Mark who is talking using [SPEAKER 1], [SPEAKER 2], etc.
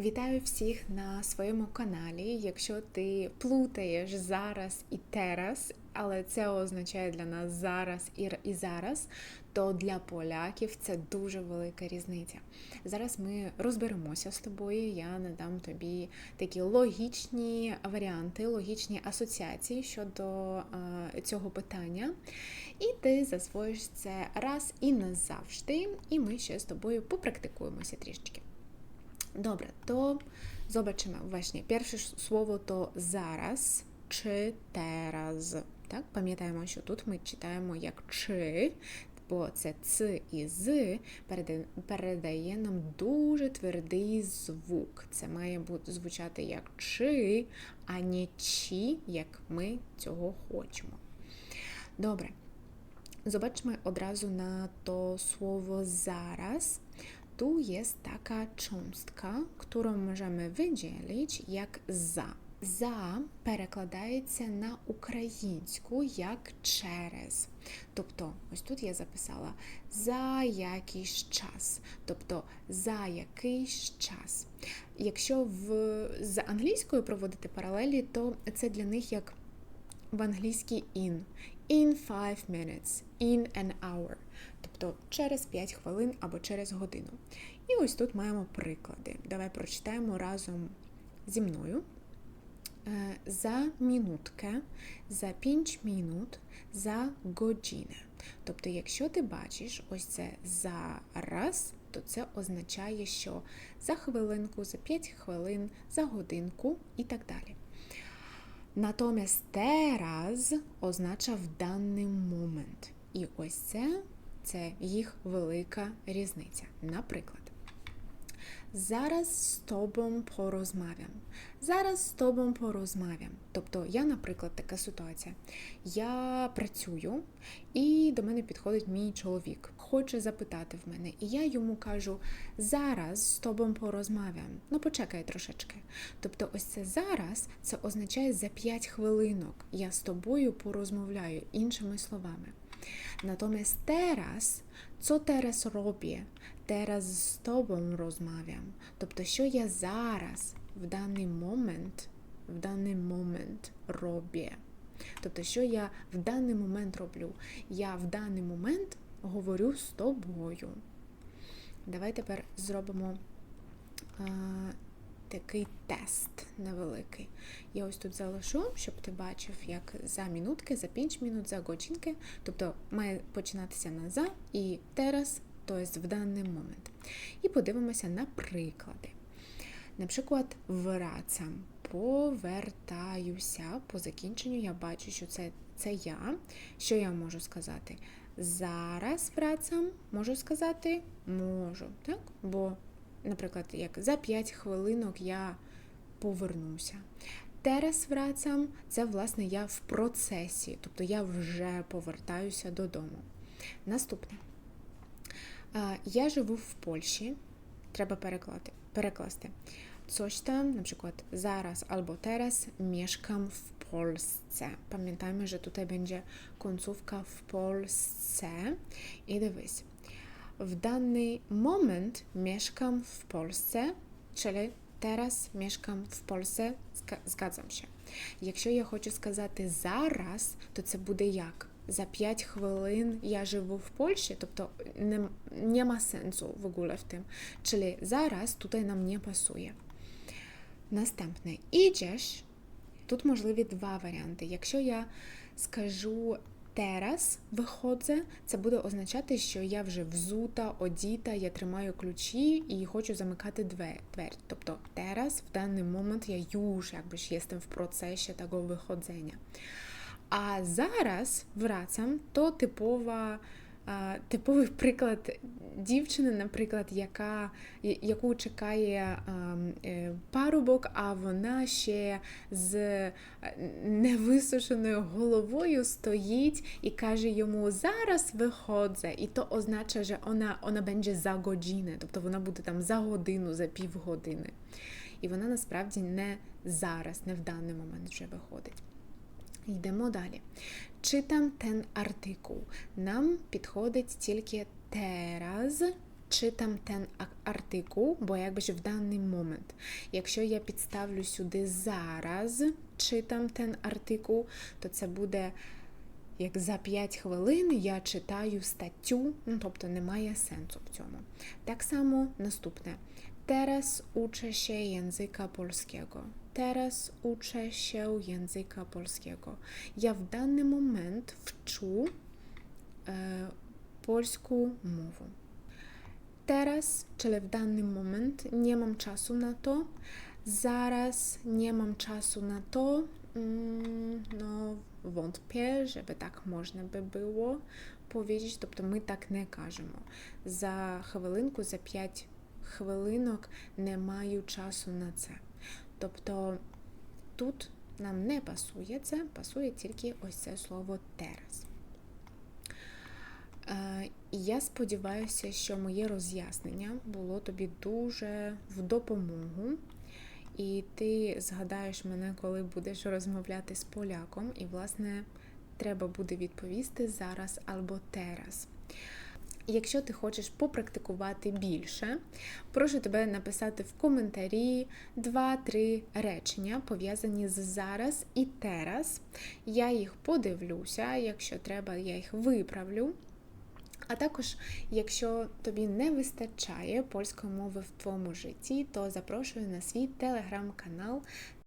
[SPEAKER 1] Вітаю всіх на своєму каналі. Якщо ти плутаєш зараз і тераз, але це означає для нас зараз і, зараз, то для поляків це дуже велика різниця. Зараз ми розберемося з тобою. Я надам тобі такі логічні варіанти, логічні асоціації щодо цього питання. І ти засвоїш це раз і назавжди, і ми ще з тобою попрактикуємося трішечки. Добре, то właśnie. Перше слово то зараз чи. Так, Пам'ятаємо, що тут ми читаємо як чи, бо це ц і з передає нам дуже твердий звук. Це має звучати як чи, а не чі, як ми цього хочемо. Добре. Zobaczmy одразу на то слово зараз tu jest taka cząstka, którą możemy wydzielić як за. За перекладається на українську як через. Тобто, ось тут я записала за якийсь час. Тобто за якийсь час. Якщо в, з англійською проводити паралелі, то це для них як в англійській in. In five minutes, in an hour тобто через 5 хвилин або через годину. І ось тут маємо приклади. Давай прочитаємо разом зі мною. Е, за мінутки, за 5 минут, за години. Тобто, якщо ти бачиш ось це зараз, то це означає, що за хвилинку, за 5 хвилин, за годинку і так далі. Натомість «тераз» означає в даний момент. І ось це це їх велика різниця. Наприклад, зараз з тобою порозмовям. Зараз з тобою порозмовям. Тобто, я, наприклад, така ситуація. Я працюю, і до мене підходить мій чоловік, хоче запитати в мене, і я йому кажу: зараз з тобою порозмовям. Ну, почекай трошечки. Тобто, ось це зараз це означає за 5 хвилинок. Я з тобою порозмовляю іншими словами. Natomiast teraz, co teraz robię? Teraz з тобою розмовляю. Тобто, що я зараз, в даний момент, в даний момент роблю. Тобто, що я в даний момент роблю? Я в даний момент говорю з тобою. Давай тепер зробимо а, такий тест невеликий. Я ось тут залишу, щоб ти бачив, як за минутки, за 5 минут, за годинки. Тобто має починатися на за і тераз, тобто в даний момент. І подивимося на приклади. Наприклад, врацам повертаюся. По закінченню я бачу, що це це я. Що я можу сказати? Зараз врацам можу сказати можу, так? Бо наприклад, як за 5 хвилинок я повернуся. Терес врацам це, власне, я в процесі, тобто я вже повертаюся додому. Наступне. Я живу в Польщі, треба перекласти. Coś там, наприклад, зараз або teraz mieszkam w Polsce. Pamiętajmy, że tutaj będzie końcówka w Polsce. I. W dany moment mieszkam w Polsce, czyli teraz mieszkam в Польsce, згадзам się. Якщо я хочу сказати зараз, то це буде як? За 5 хвилин я живу в Польщі, тобто не, нема сенсу в ogóle в тим. Czyli зараз тут нам не пасує. Наступне. Іджеш, тут можливі два варіанти. Якщо я скажу Терас виходзе, це буде означати, що я вже взута, одіта, я тримаю ключі і хочу замикати двері. Тобто терас в даний момент я już ж jestem в процесі такого wychodzenia. А зараз wracam то типова типовий приклад дівчини, наприклад, яка, яку чекає е, парубок, а вона ще з е, невисушеною головою стоїть і каже йому зараз виходзе, і то означає, що вона вона буде за годину, тобто вона буде там за годину, за півгодини. І вона насправді не зараз, не в даний момент вже виходить. Йдемо далі. Czytam ten artykuł. Нам підходить тільки czytam ten a- artykuł, bo jakby ж в даний момент. Якщо я підставлю сюди зараз, czytam ten artykuł, то це буде як за 5 хвилин я читаю статтю, ну тобто немає сенсу в цьому. Так само наступне. Uczę się języka polskiego. Teraz uczę się języka polskiego. Я в даний момент вчу е, польську мову. Teraz, czyli w danym moment, nie mam czasu na to. Zaraz nie mam czasu na to. Mm, No, wątpię, żeby tak можна би було powiedzieć. Тобто ми так не кажемо. За хвилинку, за 5 хвилинок не маю часу на це. Тобто тут нам не пасує це, пасує тільки ось це слово teraz. Е, Я сподіваюся, що моє роз'яснення було тобі дуже в допомогу, і ти згадаєш мене, коли будеш розмовляти з поляком, і, власне, треба буде відповісти зараз або teraz. Якщо ти хочеш попрактикувати більше, прошу тебе написати в коментарі 2-3 речення, пов'язані з зараз і teraz. Я їх подивлюся, якщо треба, я їх виправлю. А також, якщо тобі не вистачає польської мови в твоєму житті, то запрошую на свій телеграм-канал